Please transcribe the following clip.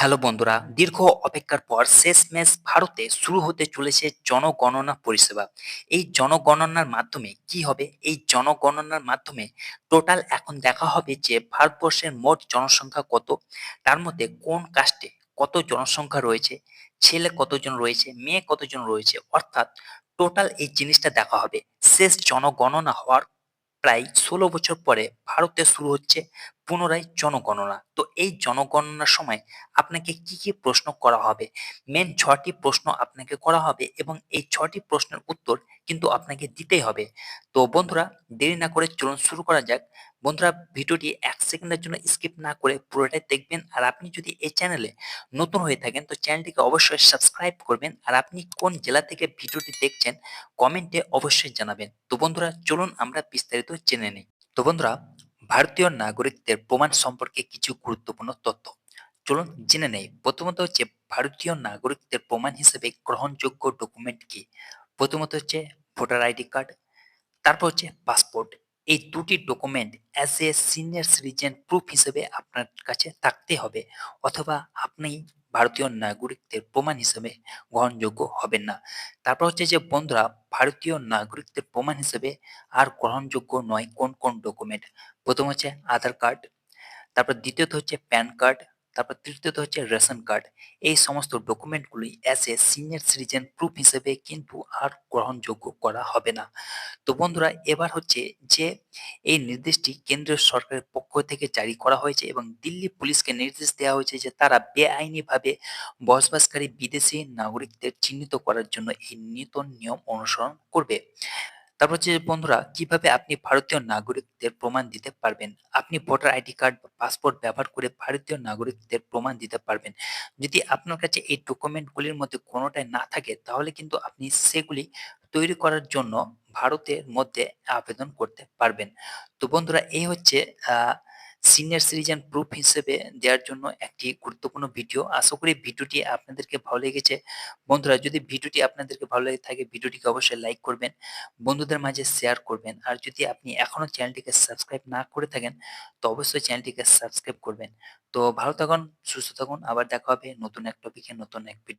Hello বন্ধুরা, দীর্ঘ অপেক্ষার পর শেষ শেষমেশ ভারতে শুরু হতে চলেছে জনগণনা পরিষেবা। এই জনগণনার মাধ্যমে কি হবে? এই জনগণনার মাধ্যমে টোটাল এখন দেখা হবে যে ভারতবর্ষের মোট জনসংখ্যা কত? তার মধ্যে কোন কাস্টে কত জনসংখ্যা রয়েছে? ছেলে কতজন রয়েছে? মেয়ে কতজন রয়েছে? অর্থাৎ টোটাল এই জিনিসটা দেখা হবে। শেষ জনগণনা হওয়ার প্রায় ষোলো বছর পরে ভারতে শুরু হচ্ছে পুনরায় জনগণনা। তো এই জনগণনার সময় আপনাকে কি কি প্রশ্ন করা হবে? মেন ছটি প্রশ্ন আপনাকে করা হবে এবং এই ছটি প্রশ্নের উত্তর কিন্তু আপনাকে দিতেই হবে। তো বন্ধুরা, দেরি না করে চলুন শুরু করা যাক। বন্ধুরা, ভিডিওটি এক সেকেন্ডের জন্য স্কিপ না করে পুরোটাই দেখবেন। আর আপনি যদি এই চ্যানেলে নতুন হয়ে থাকেন, তো চ্যানেলটিকে অবশ্যই সাবস্ক্রাইব করবেন। আর আপনি কোন জেলা থেকে ভিডিওটি দেখছেন, কমেন্টে অবশ্যই জানাবেন। তো বন্ধুরা, চলুন আমরা বিস্তারিত জেনে নিই। তো বন্ধুরা ভারতীয় নাগরিকদের প্রমাণ সম্পর্কে কিছু গুরুত্বপূর্ণ তথ্য। চলুন জেনে নেই, প্রথমত হচ্ছে ভারতীয় নাগরিকদের প্রমাণ হিসেবে গ্রহণযোগ্য ডকুমেন্ট কি? প্রথমত হচ্ছে ভোটার আইডি কার্ড, তারপর হচ্ছে পাসপোর্ট এই দুটি document as a senior citizen proof হিসেবে আপনার কাছে থাকতে হবে অথবা আপনি ভারতীয় নাগরিকদের প্রমাণ হিসেবে গ্রহণযোগ্য হবেন না। তারপর হচ্ছে যে, বন্ধুরা, ভারতীয় নাগরিকদের প্রমাণ হিসেবে আর গ্রহণযোগ্য নয় কোন কোন ডকুমেন্ট প্রথম হচ্ছে আধার কার্ড তারপর দ্বিতীয়ত হচ্ছে প্যান কার্ড তারপর তৃতীয়ত হচ্ছে রেশন কার্ড। এই সমস্ত ডকুমেন্টগুলি as a senior citizen proof হিসেবে কিন্তু আর গ্রহণযোগ্য করা হবে না। তো বন্ধুরা, এবার হচ্ছে যে এই নির্দেশটি কেন্দ্রীয় সরকারের পক্ষ থেকে জারি করা হয়েছে এবং দিল্লি পুলিশকে নির্দেশ দেওয়া হয়েছে যে তারা বেআইনিভাবে বসবাসকারী বিদেশি নাগরিকদের চিহ্নিত করার জন্য এই নূতন নিয়ম অনুসরণ করবে। তারপর হচ্ছে বন্ধুরা, কীভাবে আপনি ভারতীয় নাগরিকদের প্রমাণ দিতে পারবেন? আপনি ভোটার আইডি কার্ড বা পাসপোর্ট ব্যবহার করে ভারতীয় নাগরিকদের প্রমাণ দিতে পারবেন। যদি আপনার কাছে এই ডকুমেন্টগুলির মধ্যে কোনোটাই না থাকে, তাহলে কিন্তু আপনি সেগুলি তৈরি করার জন্য ভারতের মধ্যে আবেদন করতে পারবেন। তো বন্ধুরা, এই হচ্ছে, আহ সিনিয়র সিটিজেন প্রুফ হিসেবে দেওয়ার জন্য একটি গুরুত্বপূর্ণ ভিডিও। আশা করি ভিডিওটি আপনাদেরকে ভালো লেগেছে। বন্ধুরা, যদি ভিডিওটি আপনাদেরকে ভালো লেগে থাকে, ভিডিওটিকে অবশ্যই লাইক করবেন, বন্ধুদের মাঝে শেয়ার করবেন। আর যদি আপনি এখনও চ্যানেলটিকে সাবস্ক্রাইব না করে থাকেন, তো অবশ্যই চ্যানেলটিকে সাবস্ক্রাইব করবেন। তো ভালো থাকুন, সুস্থ থাকুন, আবার দেখা হবে নতুন এক টপিকে নতুন এক ভিডিও